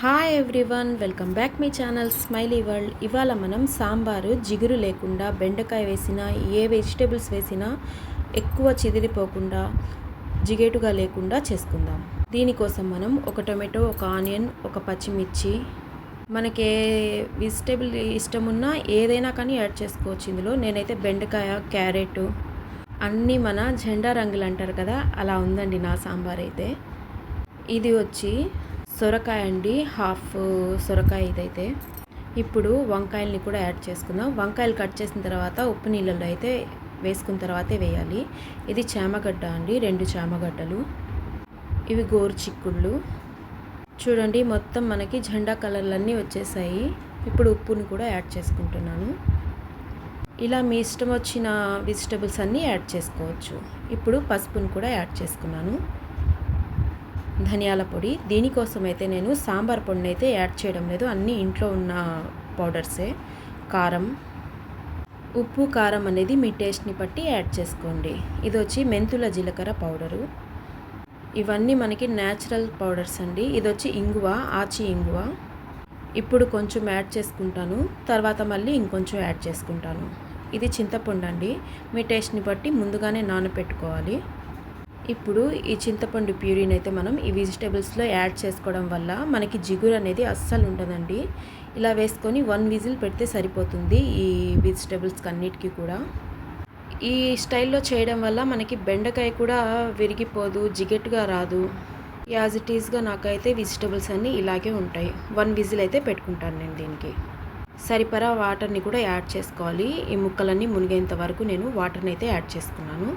Hi everyone welcome back మీ channel smiley world ఇవాళ మనం సాంబారు జిగురు లేకుండా బెండకాయ వేసినా ఏ వెజిటేబుల్స్ వేసినా ఎక్కువ చిదిరిపోకుండా జిగేటుగా లేకుండా చేసుకుందాం. దీనికోసం మనం ఒక టొమాటో ఒక ఆనియన్ ఒక పచ్చిమిర్చి మనకి ఏ వెజిటేబుల్ ఇష్టం ఉన్నా ఏదైనా కానీ యాడ్ చేసుకోవచ్చు ఇందులో. నేనైతే బెండకాయ క్యారెట్ అన్నీ మన జెండా రంగులు అంటారు కదా అలా ఉందండి నా సాంబార్ అయితే ఇది వచ్చి సొరకాయ అండి హాఫ్ సొరకాయ ఇదైతే. ఇప్పుడు వంకాయల్ని కూడా యాడ్ చేసుకుందాం. వంకాయలు కట్ చేసిన తర్వాత ఉప్పు నీళ్ళలో అయితే వేసుకున్న తర్వాతే వేయాలి. ఇది చామగడ్డ అండి రెండు చామగడ్డలు. ఇవి గోరు చిక్కుళ్ళు చూడండి మొత్తం మనకి జెండా కలర్లన్నీ వచ్చేసాయి. ఇప్పుడు ఉప్పుని కూడా యాడ్ చేసుకుంటున్నాను. ఇలా మీ ఇష్టం వచ్చిన వెజిటబుల్స్ అన్నీ యాడ్ చేసుకోవచ్చు. ఇప్పుడు పసుపుని కూడా యాడ్ చేసుకున్నాను. ధనియాల పొడి. దీనికోసం అయితే నేను సాంబార్ పొడిని అయితే యాడ్ చేయడం లేదు. అన్నీ ఇంట్లో ఉన్న పౌడర్సే. కారం. ఉప్పు కారం అనేది మీ టేస్ట్ని బట్టి యాడ్ చేసుకోండి. ఇది వచ్చి మెంతుల జీలకర్ర పౌడరు. ఇవన్నీ మనకి న్యాచురల్ పౌడర్స్ అండి. ఇది వచ్చి ఇంగువ ఆచి ఇంగువ. ఇప్పుడు కొంచెం యాడ్ చేసుకుంటాను. తర్వాత మళ్ళీ ఇంకొంచెం యాడ్ చేసుకుంటాను. ఇది చింతపండు అండి మీ టేస్ట్ని బట్టి ముందుగానే నానబెట్టుకోవాలి ఇప్పుడు ఈ చింతపండు ప్యూరీని అయితే మనం ఈ వెజిటేబుల్స్లో యాడ్ చేసుకోవడం వల్ల మనకి జిగురు అనేది అస్సలు ఉండదండి. ఇలా వేసుకొని వన్ విజిల్ పెడితే సరిపోతుంది ఈ వెజిటేబుల్స్కి అన్నిటికీ కూడా. ఈ స్టైల్లో చేయడం వల్ల మనకి బెండకాయ కూడా విరిగిపోదు జిగెట్గా రాదు. యాజ్ ఇట్ ఈస్గా నాకైతే వెజిటేబుల్స్ అన్నీ ఇలాగే ఉంటాయి. వన్ విజిల్ అయితే పెట్టుకుంటాను నేను దీనికి. సరిపరా వాటర్ని కూడా యాడ్ చేసుకోవాలి. ఈ ముక్కలన్నీ మునిగేంత వరకు నేను వాటర్ని అయితే యాడ్ చేసుకున్నాను.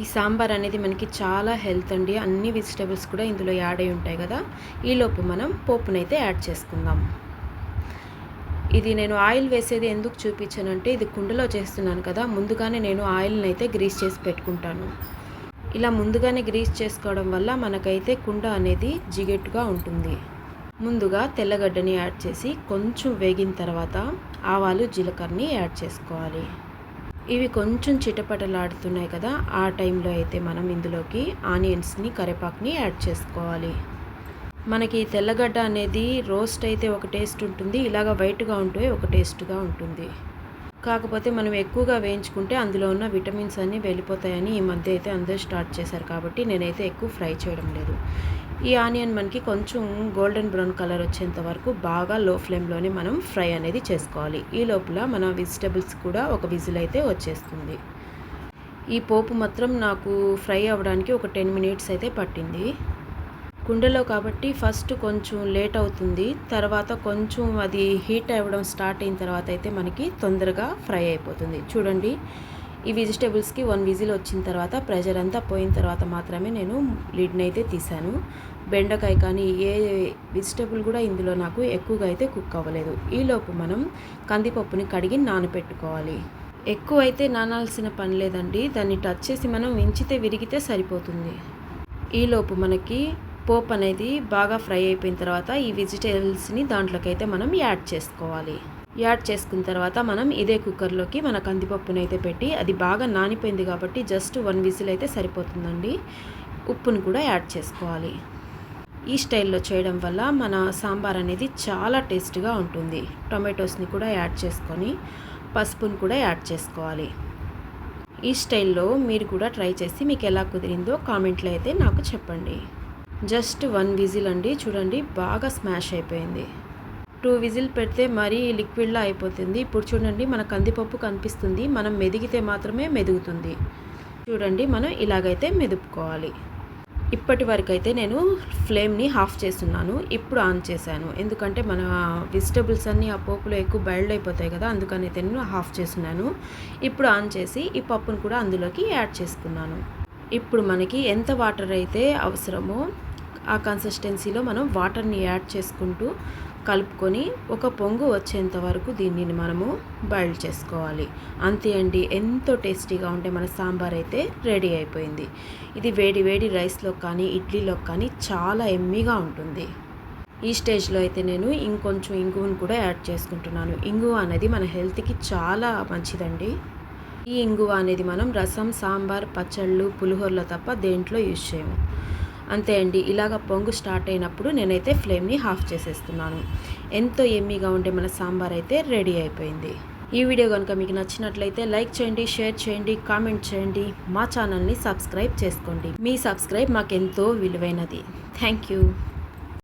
ఈ సాంబార్ అనేది మనకి చాలా హెల్త్ అండి. అన్ని వెజిటేబుల్స్ కూడా ఇందులో యాడ్ అయి ఉంటాయి కదా. ఈలోపు మనం పోపునైతే యాడ్ చేసుకుందాం. ఇది నేను ఆయిల్ వేసేది ఎందుకు చూపించానంటే ఇది కుండలో చేస్తున్నాను కదా. ముందుగానే నేను ఆయిల్ని అయితే గ్రీస్ చేసి పెట్టుకుంటాను. ఇలా ముందుగానే గ్రీస్ చేసుకోవడం వల్ల మనకైతే కుండ అనేది జిగెట్టుగా ఉంటుంది. ముందుగా తెల్లగడ్డని యాడ్ చేసి కొంచెం వేగిన తర్వాత ఆవాలు జీలకర్రని యాడ్ చేసుకోవాలి. ఇవి కొంచెం చిటపటలాడుతున్నాయి కదా ఆ టైంలో అయితే మనం ఇందులోకి ఆనియన్స్ని కరివేపాకుని యాడ్ చేసుకోవాలి. మనకి తెల్లగడ్డ అనేది రోస్ట్ అయితే ఒక టేస్ట్ ఉంటుంది ఇలాగ వైట్గా ఉంటే ఒక టేస్ట్గా ఉంటుంది. కాకపోతే మనం ఎక్కువగా వేయించుకుంటే అందులో ఉన్న విటమిన్స్ అన్నీ వెళ్ళిపోతాయని ఈ మధ్య అయితే అందరూ స్టార్ట్ చేశారు కాబట్టి నేనైతే ఎక్కువ ఫ్రై చేయడం లేదు. ఈ ఆనియన్ మనకి కొంచెం గోల్డెన్ బ్రౌన్ కలర్ వచ్చేంత వరకు బాగా లో ఫ్లేమ్లోనే మనం ఫ్రై అనేది చేసుకోవాలి. ఈ లోపల మన వెజిటబుల్స్ కూడా ఒక విజిల్ అయితే వచ్చేస్తుంది. ఈ పోపు మాత్రం నాకు ఫ్రై అవ్వడానికి ఒక టెన్ మినిట్స్ అయితే పట్టింది. కుండలో కాబట్టి ఫస్ట్ కొంచెం లేట్ అవుతుంది. తర్వాత కొంచెం అది హీట్ అవ్వడం స్టార్ట్ అయిన తర్వాత అయితే మనకి తొందరగా ఫ్రై అయిపోతుంది. చూడండి. ఈ వెజిటేబుల్స్కి వన్ విజిల్ వచ్చిన తర్వాత ప్రెషర్ అంతా పోయిన తర్వాత మాత్రమే నేను లిడ్ని అయితే తీసాను బెండకాయ కానీ ఏ వెజిటేబుల్ కూడా ఇందులో నాకు ఎక్కువగా అయితే కుక్ అవ్వలేదు. ఈలోపు మనం కందిపప్పుని కడిగి నానబెట్టుకోవాలి ఎక్కువ అయితే నానాల్సిన పని లేదండి. దాన్ని టచ్ చేసి మనం ఉంచితే విరిగితే సరిపోతుంది. ఈలోపు మనకి పోప్ అనేది బాగా ఫ్రై అయిపోయిన తర్వాత ఈ వెజిటేబుల్స్ని దాంట్లోకి అయితే మనం యాడ్ చేసుకోవాలి. యాడ్ చేసుకున్న తర్వాత మనం ఇదే కుక్కర్లోకి మన కందిపప్పునైతే అయితే పెట్టి అది బాగా నానిపోయింది కాబట్టి జస్ట్ వన్ విజిల్ అయితే సరిపోతుందండి. ఉప్పును కూడా యాడ్ చేసుకోవాలి. ఈ స్టైల్లో చేయడం వల్ల మన సాంబార్ అనేది చాలా టేస్ట్గా ఉంటుంది. టొమాటోస్ని కూడా యాడ్ చేసుకొని పసుపుని కూడా యాడ్ చేసుకోవాలి. ఈ స్టైల్లో మీరు కూడా ట్రై చేసి మీకు ఎలా కుదిరిందో కామెంట్లో అయితే నాకు చెప్పండి. జస్ట్ వన్ విజిల్ అండి. చూడండి బాగా స్మాష్ అయిపోయింది. టూ విజిల్ పెడితే మరీ లిక్విడ్లా అయిపోతుంది. ఇప్పుడు చూడండి మన కందిపప్పు కనిపిస్తుంది. మనం మెదిగితే మాత్రమే మెదుగుతుంది. చూడండి మనం ఇలాగైతే మెదుపుకోవాలి. ఇప్పటి వరకు అయితే నేను ఫ్లేమ్ని హాఫ్ చేస్తున్నాను. ఇప్పుడు ఆన్ చేశాను. ఎందుకంటే మన వెజిటబుల్స్ అన్నీ ఆ పోపులో ఎక్కువ బయల్డ్ అయిపోతాయి కదా అందుకని అయితే నేను హాఫ్ చేస్తున్నాను. ఇప్పుడు ఆన్ చేసి ఈ పప్పును కూడా అందులోకి యాడ్ చేసుకున్నాను. ఇప్పుడు మనకి ఎంత వాటర్ అయితే అవసరమో ఆ కన్సిస్టెన్సీలో మనం వాటర్ని యాడ్ చేసుకుంటూ కలుపుకొని ఒక పొంగు వచ్చేంత వరకు దీనిని మనము బాయిల్ చేసుకోవాలి. అంతే అండి ఎంతో టేస్టీగా ఉంటే మన సాంబార్ అయితే రెడీ అయిపోయింది. ఇది వేడి వేడి రైస్లో కానీ ఇడ్లీలో కానీ చాలా ఎమ్మీగా ఉంటుంది. ఈ స్టేజ్లో అయితే నేను ఇంకొంచెం ఇంగువను కూడా యాడ్ చేసుకుంటున్నాను. ఇంగువ అనేది మన హెల్త్కి చాలా మంచిదండి. ఈ ఇంగువ అనేది మనం రసం సాంబార్ పచ్చళ్ళు పులిహోరలో తప్ప దేంట్లో యూజ్ చేయము. అంతే అండి ఇలాగ పొంగు స్టార్ట్ అయినప్పుడు నేనైతే ఫ్లేమ్ని హాఫ్ చేసేస్తున్నాను. ఎంతో ఎమ్మీగా ఉండే మన సాంబార్ అయితే రెడీ అయిపోయింది. ఈ వీడియో కనుక మీకు నచ్చినట్లయితే లైక్ చేయండి షేర్ చేయండి కామెంట్ చేయండి మా ఛానల్ని సబ్స్క్రైబ్ చేసుకోండి. మీ సబ్స్క్రైబ్ మాకెంతో విలువైనది. Thank you.